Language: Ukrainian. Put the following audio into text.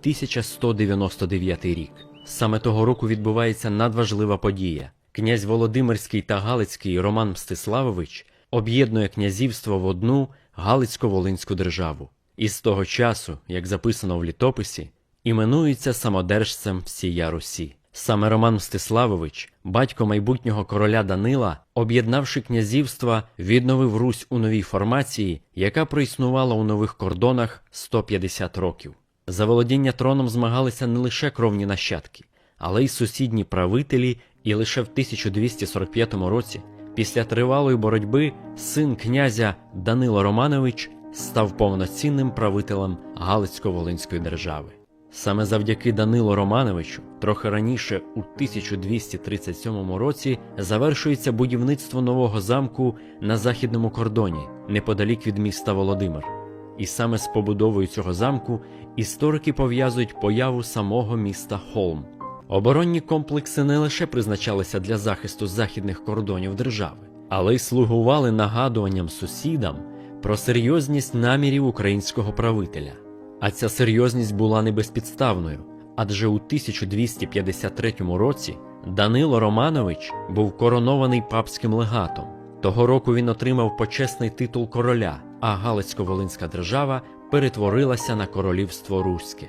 1199 рік. Саме того року відбувається надважлива подія. Князь Володимирський та Галицький Роман Мстиславович об'єднує князівство в одну Галицько-Волинську державу. І з того часу, як записано в літописі, іменується самодержцем всія Русі. Саме Роман Мстиславович, батько майбутнього короля Данила, об'єднавши князівства, відновив Русь у новій формації, яка проіснувала у нових кордонах 150 років. За володіння троном змагалися не лише кровні нащадки, але й сусідні правителі, і лише в 1245 році, після тривалої боротьби, син князя Данило Романович став повноцінним правителем Галицько-Волинської держави. Саме завдяки Данилу Романовичу, трохи раніше, у 1237 році, завершується будівництво нового замку на західному кордоні, неподалік від міста Володимир. І саме з побудовою цього замку історики пов'язують появу самого міста Холм. Оборонні комплекси не лише призначалися для захисту західних кордонів держави, але й слугували нагадуванням сусідам про серйозність намірів українського правителя. А ця серйозність була не безпідставною, адже у 1253 році Данило Романович був коронований папським легатом. Того року він отримав почесний титул короля, а Галицько-Волинська держава перетворилася на королівство Руське.